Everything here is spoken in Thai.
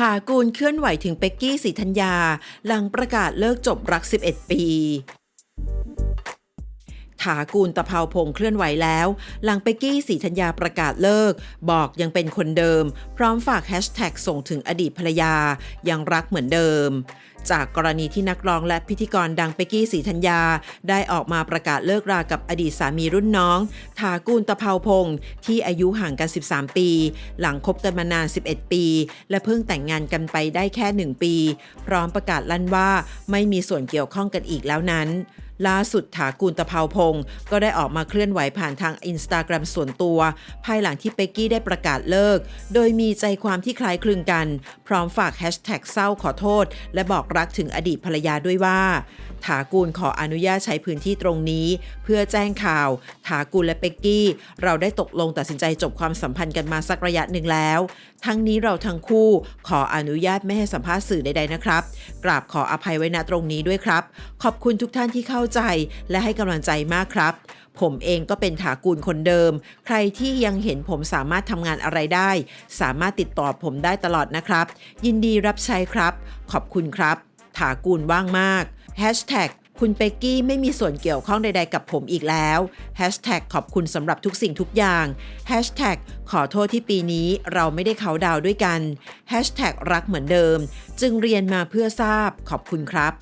ถากูลเคลื่อนไหวถึงเป็กกี้สีธัญญา หลังประกาศเลิกจบรัก 11 ปี ถากูลตะเภาพงษ์เคลื่อนไหวแล้ว หลังเป็กกี้สีธัญญาประกาศเลิก บอกยังเป็นคนเดิม พร้อมฝากแฮชแท็กส่งถึงอดีตภรรยา ยังรักเหมือนเดิมจากกรณีที่นักร้องและพิธีกรดังเป็กกี้สีธัญญา ได้ออกมาประกาศเลิกรากับอดีตสามีรุ่นน้อง ถากูลตะเภาพงษ์ที่อายุห่างกัน 13 ปี หลังคบกันมานาน 11 ปี และเพิ่งแต่งงานกันไปได้แค่ 1 ปี พร้อมประกาศลั่นว่าไม่มีส่วนเกี่ยวข้องกันอีกแล้วนั้น ล่าสุดถากูลตะเภาพงศ์ก็ได้ออกมาเคลื่อนไหวผ่านทางอินสตาแกรมส่วนตัว ภายหลังที่เป็กกี้ได้ประกาศเลิก โดยมีใจความที่คล้ายคลึงกัน พร้อมฝากแฮชแท็กเศร้าขอโทษ และบอกรักถึงอดีตภรรยาด้วยว่า ถากูลขออนุญาตใช้พื้นที่ตรงนี้ เพื่อแจ้งข่าว ถากูลและเป็กกี้ เราได้ตกลงตัดสินใจจบความสัมพันธ์กันมาสักระยะหนึ่งแล้ว ทั้งนี้เราทั้งคู่ขออนุญาตไม่ให้สัมภาษณ์สื่อใดๆนะครับ กราบขออภัยไว้ณตรงนี้ด้วยครับ ขอบคุณทุกท่านที่เข้าใจและให้กำลังใจมากครับ ผมเองก็เป็นถากูลคนเดิม ใครที่ยังเห็นผมสามารถทำงานอะไรได้ สามารถติดต่อผมได้ตลอดนะครับ ยินดีรับใช้ครับ ขอบคุณครับ ถากูลว่างมาก Hashtag คุณเป็กกี้ไม่มีส่วนเกี่ยวข้องใด ๆ กับผมอีกแล้ว Hashtag ขอบคุณสำหรับทุกสิ่งทุกอย่าง Hashtag ขอโทษที่ปีนี้เราไม่ได้เขาดาวด้วยกัน Hashtag รักเหมือนเดิม จึงเรียนมาเพื่อทราบขอบคุณครับ